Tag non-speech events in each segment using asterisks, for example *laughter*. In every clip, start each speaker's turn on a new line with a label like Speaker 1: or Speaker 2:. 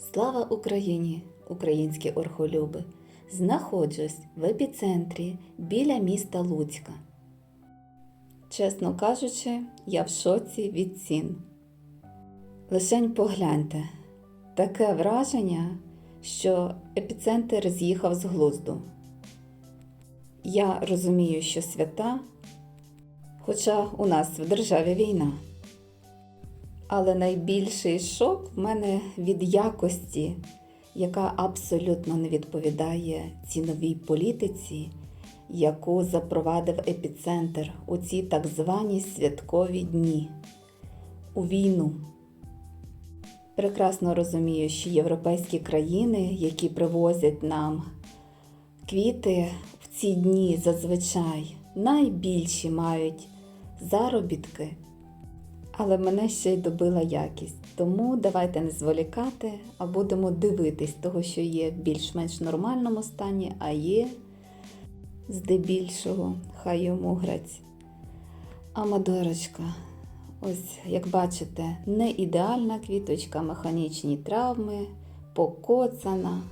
Speaker 1: Слава Україні, українські орхолюби! Знаходжусь в епіцентрі біля міста Луцька. Чесно кажучи, я в шоці від цін. Лишень погляньте, таке враження, що епіцентр з'їхав з глузду. Я розумію, що свята, хоча у нас в державі війна. Але найбільший шок в мене від якості, яка абсолютно не відповідає ціновій політиці, яку запровадив епіцентр у ці так звані святкові дні у війну. Прекрасно розумію, що європейські країни, які привозять нам квіти в ці дні зазвичай найбільші мають заробітки. Але мене ще й добила якість. Тому давайте не зволікати, а будемо дивитись того, що є в більш-менш нормальному стані, а є здебільшого, хай йому грець. Амадорочка, ось як бачите, не ідеальна квіточка, механічні травми, покоцана,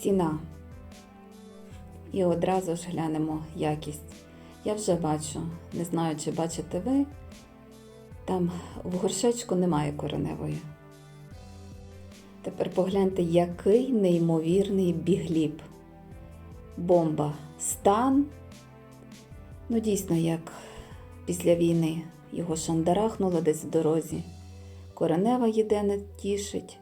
Speaker 1: ціна. І одразу ж глянемо якість. Я вже бачу, не знаю, чи бачите ви. Там в горшечку немає кореневої. Тепер погляньте, який неймовірний бігліб. Бомба. Стан. Ну, дійсно, як після війни його шандарахнуло десь в дорозі. Коренева єдине тішить.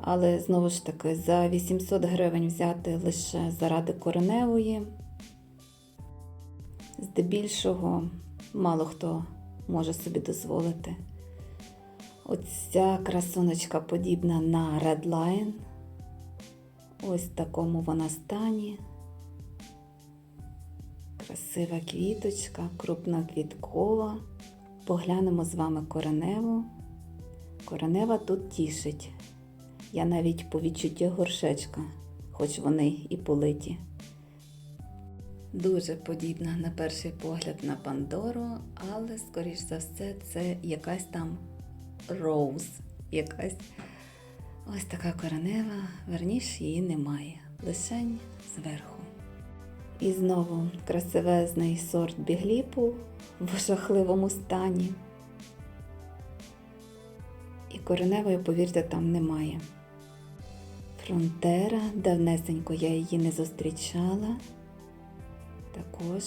Speaker 1: Але знову ж таки, за 800 гривень взяти лише заради кореневої. Здебільшого мало хто може собі дозволити. Оця красуночка подібна на Redline. Ось в такому вона стані. Красива квіточка, крупноквіткова. Поглянемо з вами кореневу. Коренева тут тішить. Я навіть по відчуттю горшечка, хоч вони і политі. Дуже подібна на перший погляд на Пандору, але, скоріш за все, це якась там роуз, якась ось така коренева, верніше її немає, лишень зверху. І знову красивезний сорт бігліпу в жахливому стані. І кореневої, повірте, там немає. Фронтера, давнесенько я її не зустрічала. Також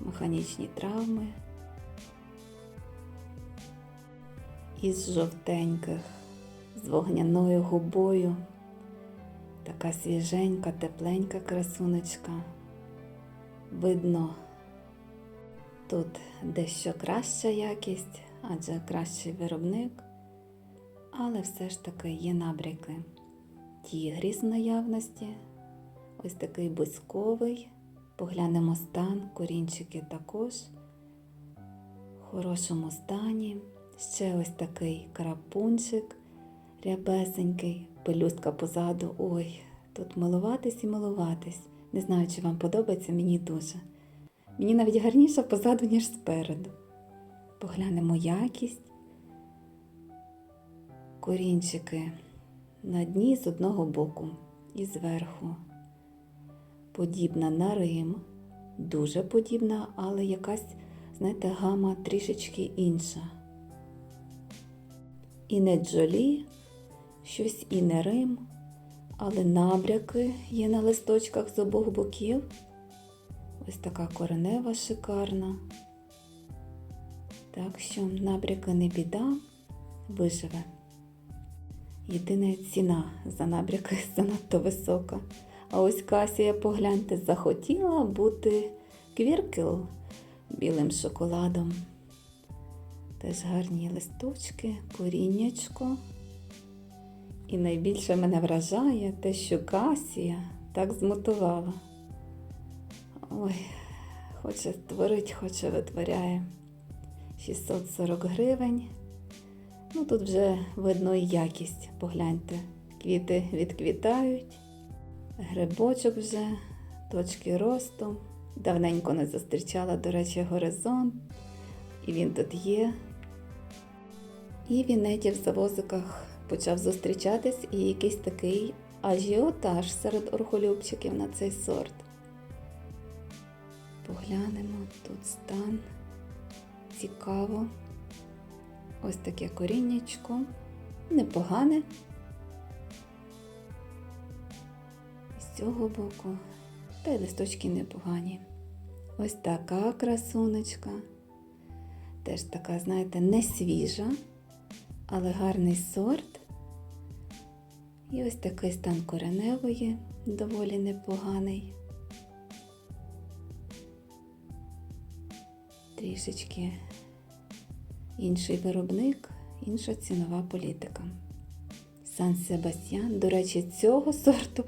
Speaker 1: механічні травми. Із жовтеньких, з вогняною губою. Така свіженька, тепленька красунечка. Видно, тут дещо краща якість, адже кращий виробник, але все ж таки є набряки. Тігріс в наявності, ось такий бузьковий. Поглянемо стан, корінчики також в хорошому стані. Ще ось такий крапунчик рябесенький, пелюстка позаду. Ой, тут милуватись і милуватись. Не знаю, чи вам подобається, мені дуже. Мені навіть гарніше позаду, ніж спереду. Поглянемо якість. Корінчики на дні з одного боку і зверху подібна на Рим, дуже подібна, але якась, знаєте, гама трішечки інша. І не джолі, щось і не Рим, але набряки є на листочках з обох боків. Ось така коренева шикарна. Так що набряки не біда, виживе. Єдина ціна за набряки *laughs* занадто висока. А ось Касія, погляньте, захотіла бути квіркел білим шоколадом. Теж гарні листочки, коріннячко. І найбільше мене вражає те, що Касія так змотувала. Ой, хоче творить, хоче витворяє 640 гривень. Ну тут вже видно і якість, погляньте, квіти відквітають. Грибочок вже, точки росту. Давненько не зустрічала, до речі, горизонт. І він тут є. І вінетів в завозиках почав зустрічатись і якийсь такий ажіотаж серед орхолюбчиків на цей сорт. Поглянемо тут стан. Цікаво. Ось таке коріннячко. Непогане. З цього боку. Та й листочки непогані. Ось така красунечка. Теж така, знаєте, не свіжа, але гарний сорт. І ось такий стан кореневої, доволі непоганий. Трішечки інший виробник, інша цінова політика. Сан Себастьян, до речі, цього сорту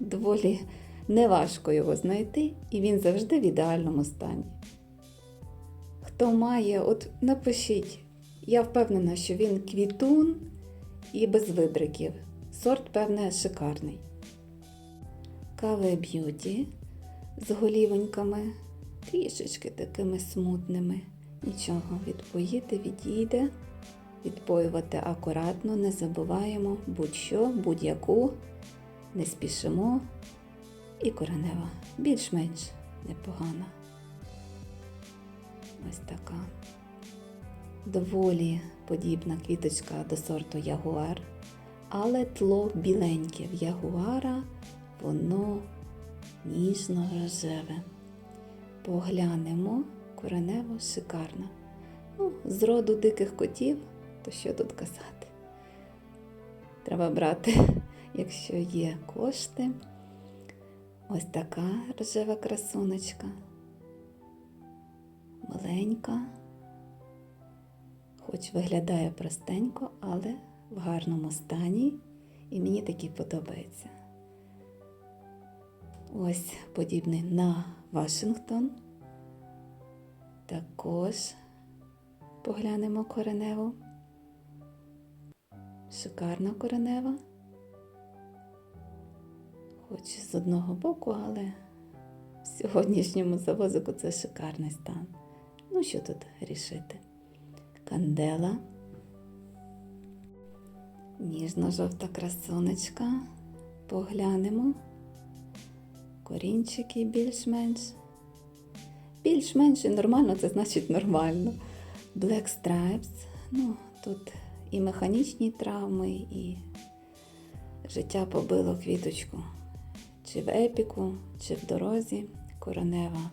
Speaker 1: доволі неважко його знайти, і він завжди в ідеальному стані. Хто має, от напишіть. Я впевнена, що він квітун і без вибриків. Сорт, певне, шикарний. Каве б'юті з голівоньками, трішечки такими смутними. Нічого, відпоїти відійде. Відпоювати акуратно, не забуваємо будь-що, будь-яку, не спішимо. І коренева більш-менш непогана. Ось така. Доволі подібна квіточка до сорту ягуар, але тло біленьке в ягуара, воно ніжно-рожеве. Поглянемо, коренево шикарна. Ну, з роду диких котів, то що тут казати? Треба брати, якщо є кошти. Ось така рожева красуночка. Маленька, хоч виглядає простенько, але в гарному стані, і мені такі подобається. Ось подібний на Вашингтон. Також поглянемо кореневу. Шикарна коренева. Хоч з одного боку, але в сьогоднішньому завозику це шикарний стан. Ну, що тут рішити? Кандела. Ніжно-жовта красунечка. Поглянемо. Корінчики більш-менш. Більш-менш і нормально, це значить нормально. Black Stripes. Ну, тут і механічні травми, і життя побило квіточку. Чи в епіку, чи в дорозі. Коронева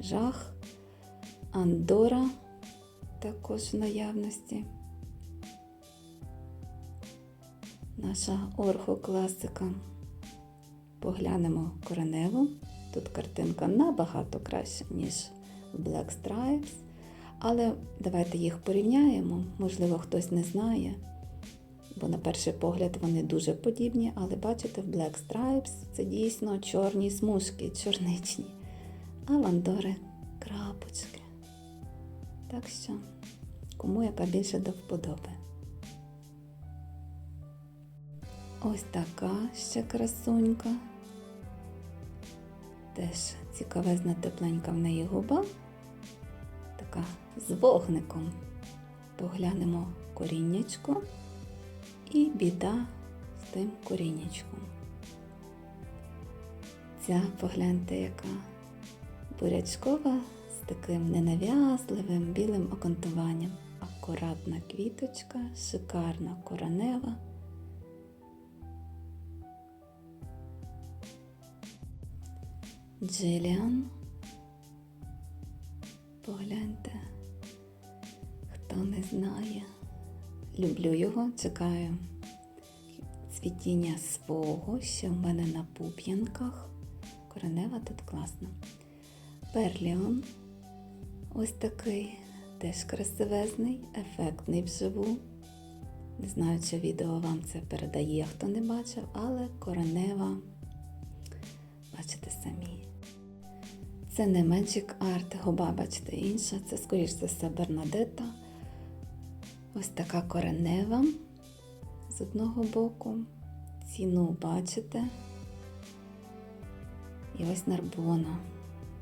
Speaker 1: жах. Андора також в наявності. Наша орхокласика. Поглянемо кореневу. Тут картинка набагато краща, ніж в Black Stripes. Але давайте їх порівняємо. Можливо, хтось не знає. Бо на перший погляд вони дуже подібні, але бачите, в Black Stripes це дійсно чорні смужки, чорничні. А в крапочки. Так що, кому яка більше до вподоби. Ось така ще красунька. Теж цікавезна тепленька в неї губа. Така з вогником. Поглянемо коріннячко і біда з тим коріннячком. Ця погляньте, яка бурячкова з таким ненав'язливим білим окантуванням. Акуратна квіточка, шикарна коронева. Джиліан. Погляньте, хто не знає. Люблю його, чекаю цвітіння свого, що в мене на пуп'янках. Коренева тут класна. Перліон. Ось такий теж красивезний, ефектний вживу. Не знаю, чи відео вам це передає, хто не бачив, але коренева, бачите самі. Це не Magic Art, губа, бачите, інша, це, скоріш за все, Бернадетта. Ось така коренева з одного боку. Ціну бачите. І ось нарбона.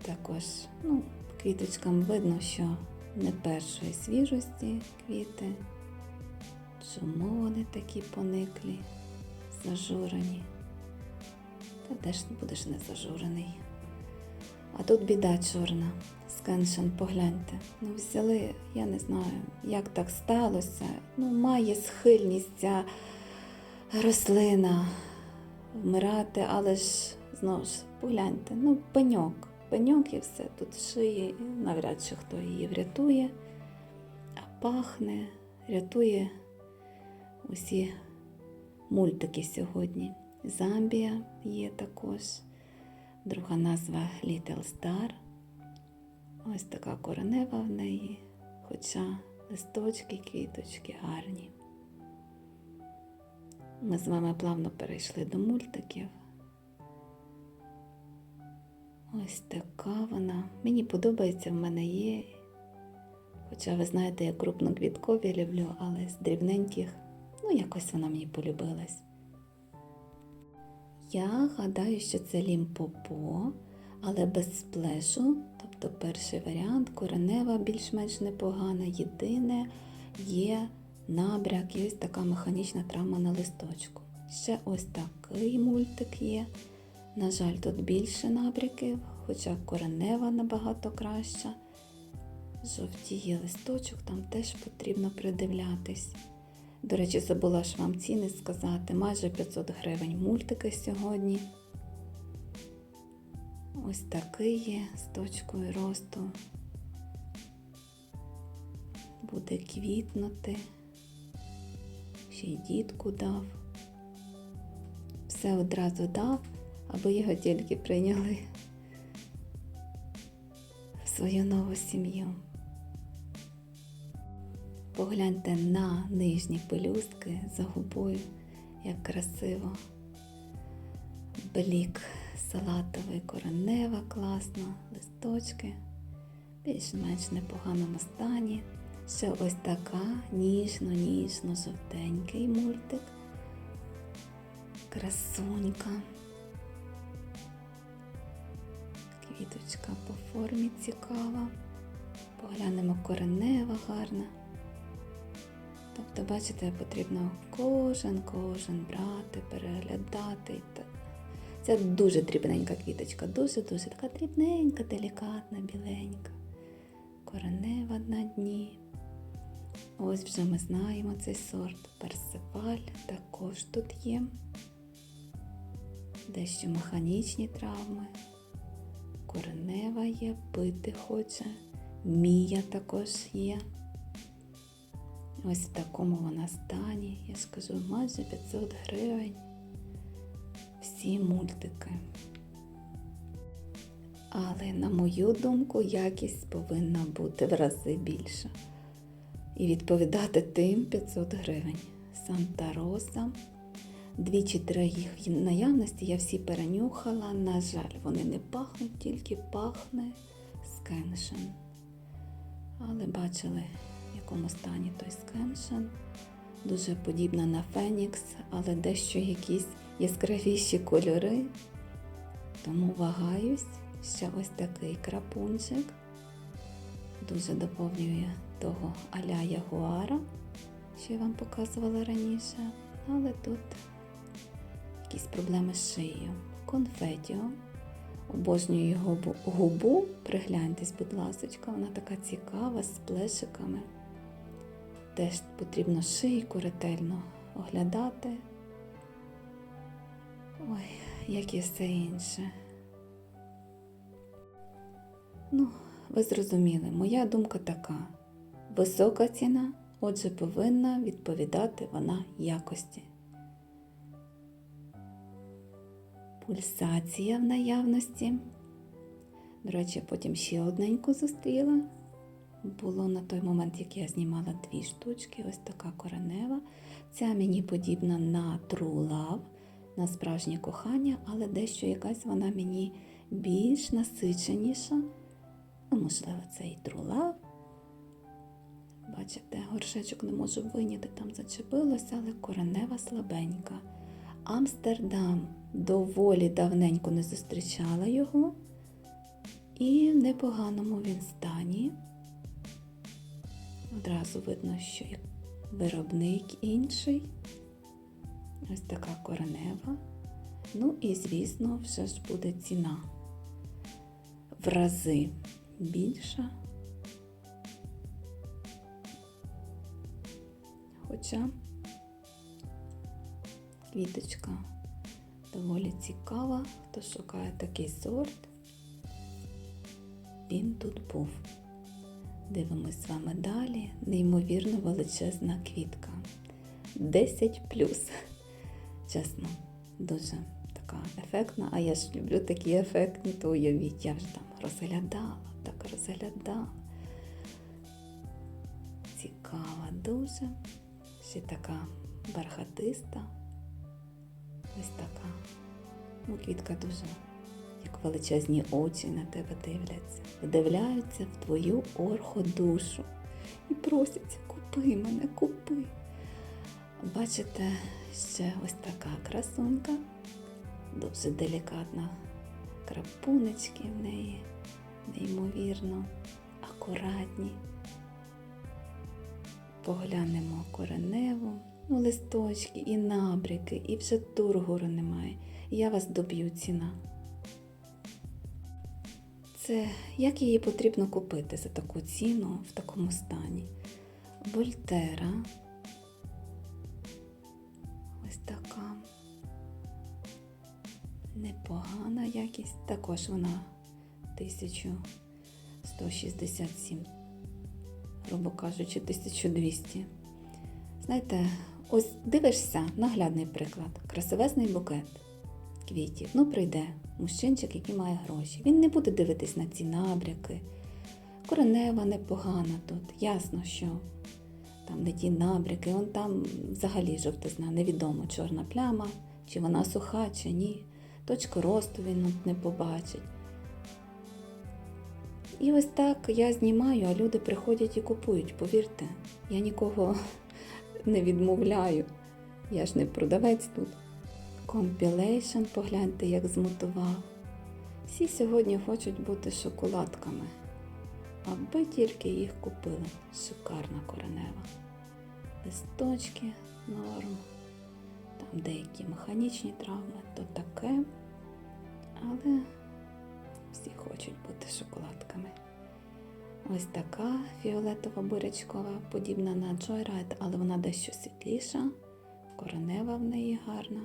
Speaker 1: Також, ну, квіточкам видно, що не першої свіжості квіти. Чому вони такі пониклі, зажурені? Та де ж будеш не зажурений? А тут біда чорна. Скеншен, погляньте. Ну, взяли, я не знаю, як так сталося. Ну, має схильність ця рослина вмирати, але ж знову ж погляньте, ну, пеньок, пеньок і все. Тут шиї, навряд чи хто її врятує, а пахне, рятує усі мультики сьогодні. Замбія є також. Друга назва Little Star. Ось така коренева в неї, хоча листочки, квіточки гарні. Ми з вами плавно перейшли до мультиків. Ось така вона. Мені подобається, в мене є. Хоча ви знаєте, я крупноквіткові люблю, але з дрібненьких, ну якось вона мені полюбилась. Я гадаю, що це лімпопо, але без сплешу. Тобто перший варіант коренева більш-менш непогана. Єдине є набряк і ось така механічна травма на листочку. Ще ось такий мультик є. На жаль, тут більше набряків, хоча коренева набагато краща. Жовтіє листочок, там теж потрібно придивлятись. До речі, забула ж вам ціни сказати. Майже 500 гривень мультики сьогодні. Ось такий є з точкою росту. Буде квітнути. Ще й дітку дав. Все одразу дав, аби його тільки прийняли в свою нову сім'ю. Погляньте на нижні пелюстки за губою, як красиво. Блік салатовий коренева, класно, листочки, більш-менш непоганому стані. Ще ось така ніжно-ніжно-жовтенький мультик. Красунька. Квіточка по формі цікава. Поглянемо коренева гарна. Тобто, бачите, потрібно кожен, кожен брати, переглядати. Це дуже дрібненька квіточка, дуже-дуже така дрібненька, делікатна, біленька. Коренева на дні. Ось вже ми знаємо цей сорт. Персиваль також тут є. Дещо механічні травми. Коренева є, пити хоче. Мія також є. Ось в такому вона стані, я скажу, майже 500 гривень. Всі мультики. Але, на мою думку, якість повинна бути в рази більша. І відповідати тим 500 гривень. Санта Роса. Дві чи три їх наявності я всі перенюхала. На жаль, вони не пахнуть, тільки пахне скеншен. Але бачили, в якому стані той скеншен. Дуже подібна на Фенікс, але дещо якісь яскравіші кольори. Тому вагаюсь, ще ось такий крапунчик. Дуже доповнює того аля ягуара, що я вам показувала раніше. Але тут якісь проблеми з шиєю. Конфетіо. Обожнюю його губу. Пригляньтесь, будь ласка, вона така цікава, з плешиками. Теж потрібно шийку ретельно оглядати. Ой, як і все інше. Ну, ви зрозуміли, моя думка така. Висока ціна, отже, повинна відповідати вона якості. Пульсація в наявності. До речі, потім ще одненьку зустріла. Було на той момент, як я знімала дві штучки, ось така коренева. Ця мені подібна на True Love, на справжнє кохання, але дещо якась вона мені більш насиченіша. Ну, можливо, це і Love. Бачите, горшечок не можу виняти, там зачепилося, але коренева слабенька. Амстердам доволі давненько не зустрічала його. І в непоганому він стані. Одразу видно, що виробник інший. Ось така коренева. Ну і, звісно, вже ж буде ціна в рази більша. Хоча квіточка доволі цікава, хто шукає такий сорт, він тут був. Дивимось з вами далі. Неймовірно величезна квітка. 10 плюс. Чесно, дуже така ефектна. А я ж люблю такі ефектні, то уявіть, я вже там розглядала, так розглядала. Цікава дуже. Ще така бархатиста. Ось така. Ну, квітка дуже, як величезні очі на тебе дивляться, вдивляються в твою орходушу і просяться, купи мене, купи. Бачите, ще ось така красунька, дуже делікатна. Крапунечки в неї, неймовірно, акуратні. Поглянемо кореневу, ну, листочки і набряки, і вже тургору немає. Я вас доб'ю ціна. Це як її потрібно купити за таку ціну в такому стані? Вольтера. Непогана якість. Також вона 1167 грубо кажучи, 1200. Знаєте, ось дивишся, наглядний приклад, красивезний букет квітів. Ну, прийде мужчинчик, який має гроші. Він не буде дивитись на ці набряки. Коренева непогана тут. Ясно, що там не ті набряки, вон там взагалі жовтизна, невідомо, чорна пляма, чи вона суха, чи ні. Точку росту він не побачить. І ось так я знімаю, а люди приходять і купують, повірте, я нікого *laughs* не відмовляю. Я ж не продавець тут. Компілейшн, погляньте, як змотував. Всі сьогодні хочуть бути шоколадками, аби тільки їх купили. Шикарна коренева. Листочки норм, там деякі механічні травми, то таке, але всі хочуть бути шоколадками. Ось така фіолетова бурячкова, подібна на Joyride, але вона дещо світліша, коренева в неї гарна.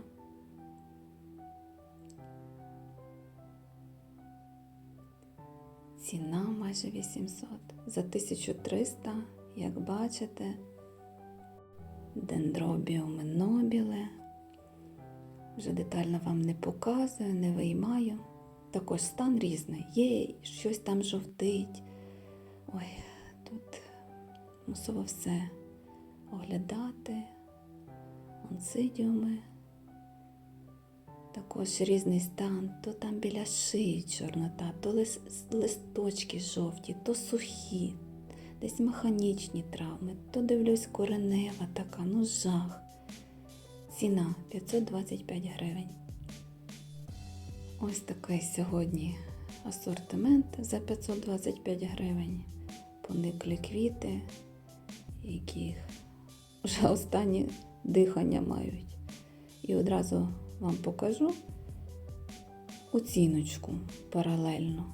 Speaker 1: Ціна майже 800. За 1300, як бачите, дендробіуми нобіле. Вже детально вам не показую, не виймаю. Також стан різний. Є щось там жовтить. Ой, тут мусово все оглядати. Онсидіуми. Також різний стан, то там біля шиї чорнота, то лис, листочки жовті, то сухі, десь механічні травми, то дивлюсь коренева така, ну жах. Ціна 525 гривень. Ось такий сьогодні асортимент за 525 гривень. Пониклі квіти, які вже останні дихання мають. І одразу вам покажу оціночку паралельно.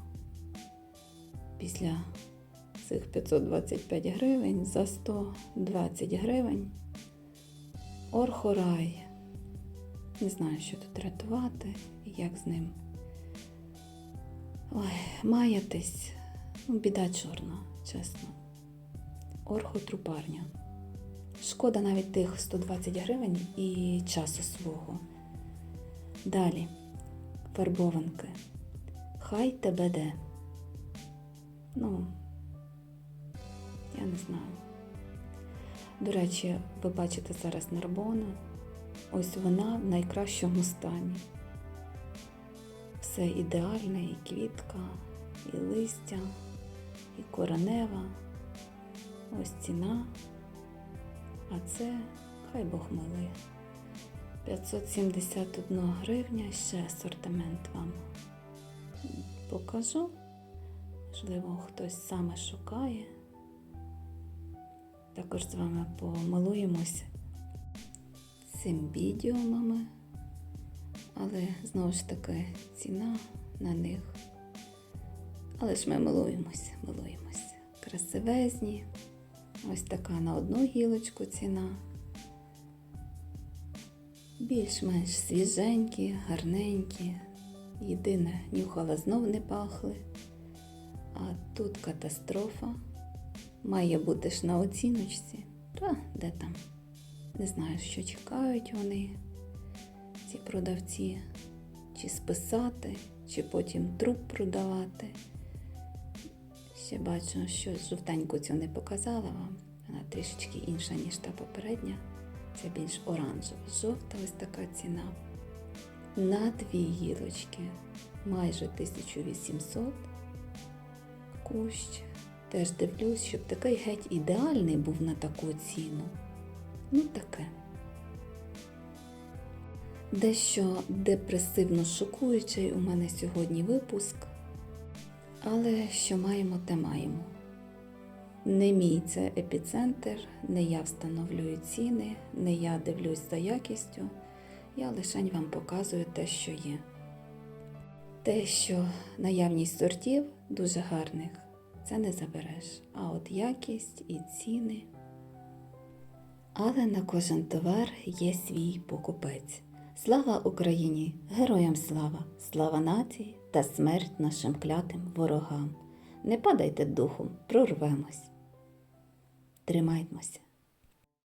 Speaker 1: Після цих 525 гривень за 120 гривень Орхорай. Не знаю, що тут рятувати і як з ним. Ой, маятись. Ну, біда чорна, чесно. Орхотрупарня. Шкода навіть тих 120 гривень і часу свого. Далі фарбованки. Хай тебе де. Ну, я не знаю. До речі, ви бачите зараз нарбону. Ось вона в найкращому стані. Все ідеальне, і квітка, і листя, і коронева. Ось ціна. А це хай Бог милує. 571 гривня, ще асортимент вам покажу. Можливо, хтось саме шукає. Також з вами помилуємося симбідіумами, але знову ж таки ціна на них. Але ж ми милуємося, милуємося. Красивезні. Ось така на одну гілочку ціна. Більш-менш свіженькі, гарненькі. Єдине, нюхала знов не пахли. А тут катастрофа. Має бути ж на оціночці. Та де там? Не знаю, що чекають вони, ці продавці, чи списати, чи потім труп продавати. Ще бачу, що жовтеньку цю не показала вам. Вона трішечки інша, ніж та попередня. Це більш оранжева. Жовта ось така ціна. На дві гілочки майже 1800 кущ. Теж дивлюсь, щоб такий геть ідеальний був на таку ціну. Ну таке. Дещо депресивно шокуючий у мене сьогодні випуск. Але що маємо, те маємо. Не мій це епіцентр, не я встановлюю ціни, не я дивлюсь за якістю, я лише вам показую те, що є. Те, що наявність сортів дуже гарних, це не забереш. А от якість і ціни. Але на кожен товар є свій покупець. Слава Україні! Героям слава! Слава нації та смерть нашим клятим ворогам! Не падайте духом, прорвемось. Тримаймося!